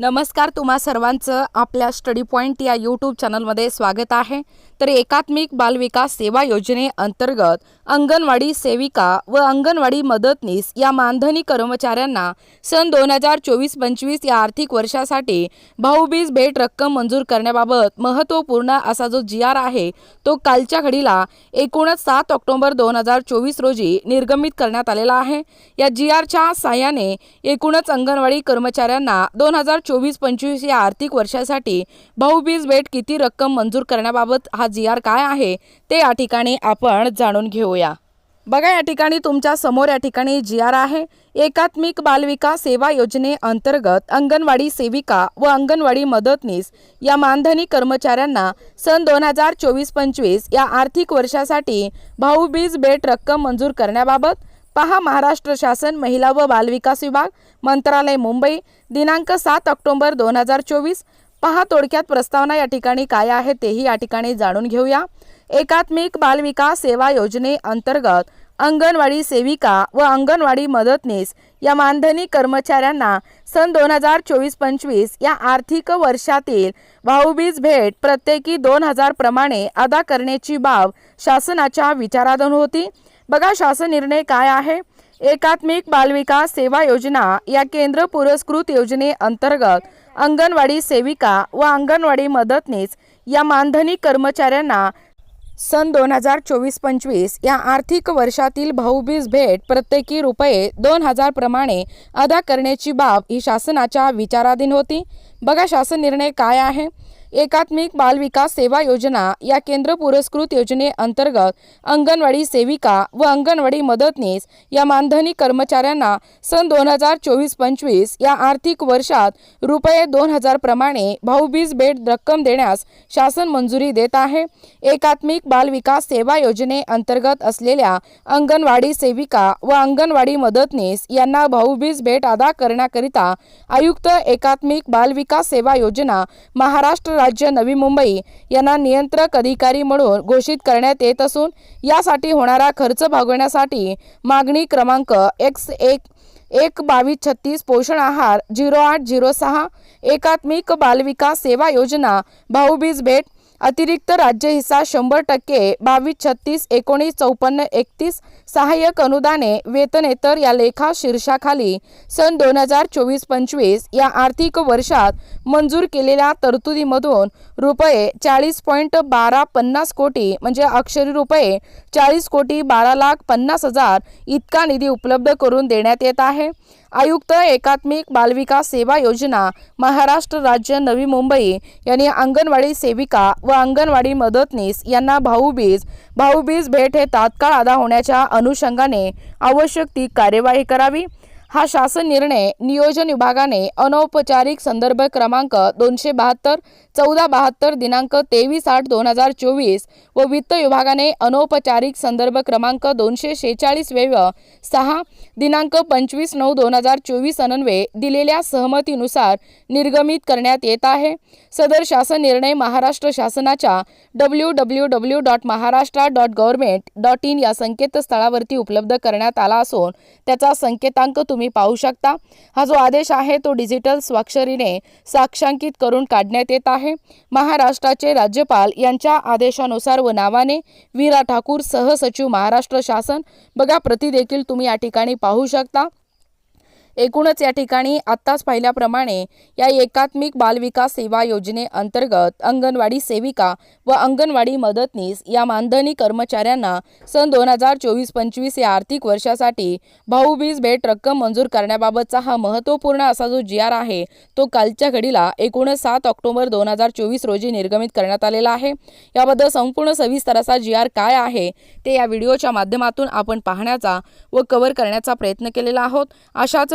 नमस्कार तुम्हा सर्वांचं आपल्या स्टडी पॉईंट या यूट्यूब चॅनलमध्ये स्वागत आहे. तर एकात्मिक बालविकास सेवा योजनेअंतर्गत अंगणवाडी सेविका व अंगणवाडी मदतनीस या मानधनी कर्मचाऱ्यांना सन दोन हजार चोवीस पंचवीस या आर्थिक वर्षासाठी भाऊबीज भेट रक्कम मंजूर करण्याबाबत महत्त्वपूर्ण असा जो जी आर आहे तो कालच्या घडीला एकूणच सात ऑक्टोबर दोन हजार चोवीस रोजी निर्गमित करण्यात आलेला आहे. या जी आरच्या साह्याने एकूणच अंगणवाडी कर्मचाऱ्यांना दोन हजार चोवीस पंचवीस या आर्थिक वर्षासाठी भाऊबीज भेट किती रक्कम मंजूर करण्याबाबत हा जी आर काय आहे ते या ठिकाणी आपण जाणून घेऊया. बघा या ठिकाणी तुमच्यासमोर या ठिकाणी जी आर आहे. एकात्मिक बालविकास सेवा योजनेअंतर्गत अंगणवाडी सेविका व अंगणवाडी मदतनीस या मानधनी कर्मचाऱ्यांना सन दोन हजार चोवीस पंचवीस या आर्थिक वर्षासाठी भाऊबीज बेट रक्कम मंजूर करण्याबाबत पहा महाराष्ट्र शासन महिला व बालविकास विभाग मंत्रालय मुंबई दिनांक सात ऑक्टोबर दोन हजार चोवीस. पहा थोडक्यात प्रस्तावना या ठिकाणी काय आहे तेही या ठिकाणी जाणून घेऊया. एकात्मिक बालविकास सेवा योजनेअंतर्गत अंगणवाडी सेविका व अंगणवाडी मदतनीस या मानधनी कर्मचाऱ्यांना सन दोन हजार चोवीस पंचवीस या आर्थिक वर्षातील भाऊबीज भेट प्रत्येकी दोन हजार प्रमाणे अदा करण्याची बाब शासनाच्या विचाराधून होती. बघा शासन निर्णय काय आहे. एकात्मिक बालविकास सेवा योजना या केंद्र पुरस्कृत योजनेअंतर्गत अंगणवाडी सेविका व अंगणवाडी मदतनीस या मानधनी कर्मचाऱ्यांना सन दोन हजार चोवीस पंचवीस या आर्थिक वर्षातील भाऊबीज भेट प्रत्येकी रुपये दोन हजार प्रमाणे अदा करण्याची बाब ही शासनाच्या विचाराधीन होती. बघा शासन निर्णय काय आहे. एकात्मिक बालविकास सेवा योजना या केंद्र पुरस्कृत योजनेअंतर्गत अंगणवाडी सेविका व अंगणवाडी मदतनीस या मानधनी कर्मचाऱ्यांना सन दोन हजार चोवीस पंचवीस या आर्थिक वर्षात रुपये दोन हजार प्रमाणे भाऊबीज भेट रक्कम देण्यास शासन मंजुरी देत आहे. एकात्मिक बालविकास सेवा योजनेअंतर्गत असलेल्या अंगणवाडी सेविका व अंगणवाडी मदतनीस यांना भाऊबीज भेट अदा करण्याकरिता आयुक्त एकात्मिक बालविकास सेवा योजना महाराष्ट्र राज्य नवी मुंबई यांना नियंत्रक अधिकारी म्हणून घोषित करण्यात येत असून यासाठी होणारा खर्च भागवण्यासाठी मागणी क्रमांक एक्स एक एक बावीस छत्तीस पोषण आहार झिरो आठ झिरो सहा एकात्मिक बालविकास सेवा योजना भाऊबीज भेट अतिरिक्त राज्य हिस्सा शंभर टक्के बावीस छत्तीस एकोणीस चौपन्न एकतीस सहाय्यक अनुदाने वेतनेतर या लेखा शीर्षाखाली सन दोन हजार चोवीस पंचवीस या आर्थिक वर्षात मंजूर केलेल्या तरतुदीमधून रुपये चाळीस पॉईंट बारा पन्नास कोटी म्हणजे अक्षरी रुपये चाळीस कोटी बारा लाख पन्नास हजार इतका निधी उपलब्ध करून देण्यात येत आहे. आयुक्त एकात्मिक बालविकास सेवा योजना महाराष्ट्र राज्य नवी मुंबई यांनी अंगणवाडी सेविका व अंगणवाडी मदतनीस यांना भाऊबीज भाऊबीज भेट हे तात्काळ अदा होण्याच्या अनुषंगाने आवश्यक ती कार्यवाही करावी. हा शासन निर्णय नियोजन विभागाने अनौपचारिक संदर्भ क्रमांक दोनशे बहात्तर चौदा बहात्तर दिनांक तेवीस आठ दोन हजार चोवीस व वित्त विभागाने अनौपचारिक संदर्भ क्रमांक दोनशे शेहेचाळीस वेव सहा दिनांक पंचवीस नऊ दोन हजार चोवीस अनन्वे दिलेल्या सहमतीनुसार निर्गमित करण्यात येत आहे. सदर शासन निर्णय महाराष्ट्र शासनाच्या W W W dot Maharashtra dot government dot in या संकेतस्थळावरती उपलब्ध करण्यात आला असून त्याचा संकेतांक तुम्ही पाहू शकता. हा जो आदेश आहे तो डिजिटल स्वाक्षरीने साक्षांकित करून काढण्यात येत आहे. आहे. महाराष्ट्राचे राज्यपाल यांच्या आदेशानुसार व नावाने वीरा ठाकूर सहसचिव महाराष्ट्र शासन. बघा प्रति देखील तुम्ही या ठिकाणी पाहू शकता. एकूणच या ठिकाणी आत्ताच पाहिल्याप्रमाणे या एकात्मिक बालविकास सेवा योजनेअंतर्गत अंगणवाडी सेविका व अंगणवाडी मदतनीस या मानधनी कर्मचाऱ्यांना सन दोन हजार चोवीस पंचवीस या आर्थिक वर्षासाठी भाऊबीज भेट रक्कम मंजूर करण्याबाबतचा हा महत्त्वपूर्ण असा जो जी आर आहे तो कालच्या घडीला एकूणच सात ऑक्टोबर दोन हजार चोवीस रोजी निर्गमित करण्यात आलेला आहे. याबद्दल संपूर्ण सविस्तर असा जी आर काय आहे ते या व्हिडिओच्या माध्यमातून आपण पाहण्याचा व कव्हर करण्याचा प्रयत्न केलेला आहोत. अशाच